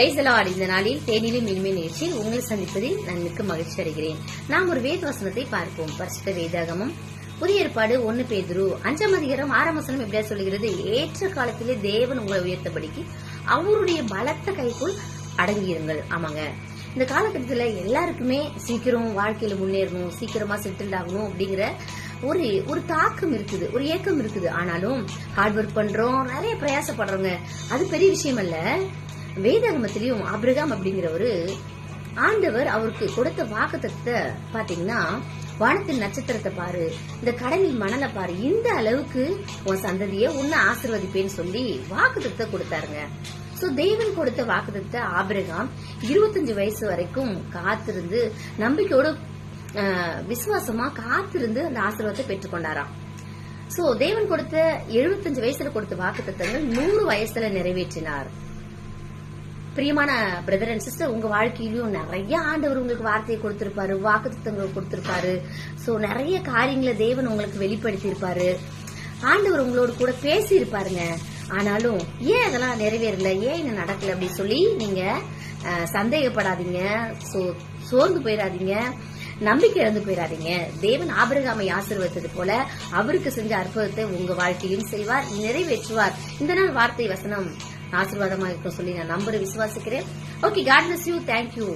பிரைசலாட் இந்த நாளில் தேனிலும் மேன்மை நிகழ்ச்சியில் உங்களை சந்திப்பதில் நான் மிக்க மகிழ்ச்சி அடைகிறேன். நாம் ஒரு வேத வசனத்தை பார்ப்போம். பரிசுத்த வேதாகமம். புதிய ஏற்பாடு ஒன்னு பேதுரு. அஞ்சாம் அதிகாரம் ஆறாம் வசனம் எப்படியா சொல்லுகிறது ஏற்ற காலத்திலே தேவன் உங்களை உயர்த்தபடிக்கு அவருடைய பலத்த கைக்குள் அடங்கியிருங்கள். ஆமாங்க. இந்த காலகட்டத்தில் எல்லாருக்குமே சீக்கிரம் வாழ்க்கையில முன்னேறணும் சீக்கிரமா செட்டில் ஆகணும் அப்படிங்கிற ஒரு ஒரு தாக்கம் இருக்குது ஒரு ஏக்கம் இருக்குது. ஆனாலும் ஹார்ட் ஒர்க் பண்றோம் நிறைய பிரயாசப்படுறோங்க. அது பெரிய விஷயம் அல்ல. வேதாகமத்திலையும் ஆபிரகாம் அப்படிங்கிறவரு ஆண்டவர் அவருக்கு கொடுத்த வாக்குத்தத்தை பாத்தீங்கன்னா வானத்தின் நட்சத்திரத்தை பாரு இந்த கடலில் மணலை பாரு இந்த அளவுக்கு உன் சந்ததிய உன்னை ஆசிர்வதிப்பேன்னு சொல்லி வாக்குத்தத்தை கொடுத்தாருங்க. சோ தேவன் கொடுத்த வாக்குத்தத்தை ஆபிரகாம் இருபத்தஞ்சு வயசு வரைக்கும் காத்திருந்து நம்பிக்கையோட விசுவாசமா காத்திருந்து அந்த ஆசீர்வாதத்தை பெற்றுக்கொண்டாராம். சோ தேவன் கொடுத்த 75 வயசுல கொடுத்த வாக்குத்தத்தங்கள் நூறு வயசுல நிறைவேற்றினார். பிரியமான பிரதர் அண்ட் சிஸ்டர் உங்க வாழ்க்கையிலும் நிறைய ஆண்டவர் உங்களுக்கு வார்த்தையை கொடுத்திருப்பாரு வாக்குத்தத்தங்களை கொடுத்திருப்பாரு. சோ நிறைய காரியங்களை தேவன் உங்களுக்கு வெளிப்படுத்தி இருப்பாரு ஆண்டவர் உங்களோட கூட பேசி இருப்பாருங்க ஆனாலும் ஏன் அதெல்லாம் நிறைவேறல? ஏன் இன்னும் நடக்கல அப்படின்னு சொல்லி நீங்க சந்தேகப்படாதீங்க. சோ சோர்ந்து போயிடாதீங்க நம்பிக்கை இழந்து போயிடாதீங்க தேவன் ஆபிரகாமை ஆசீர்வதித்தது போல அவருக்கு செஞ்ச அற்புதத்தை உங்க வாழ்க்கையிலும் செய்வார் நிறைவேற்றுவார். இந்த நாள் வார்த்தை வசனம். ஆசீர்வாதமாக இருக்க சொல்லி நான் நம்புற விசுவாசிக்கிறேன். Okay God bless you thank you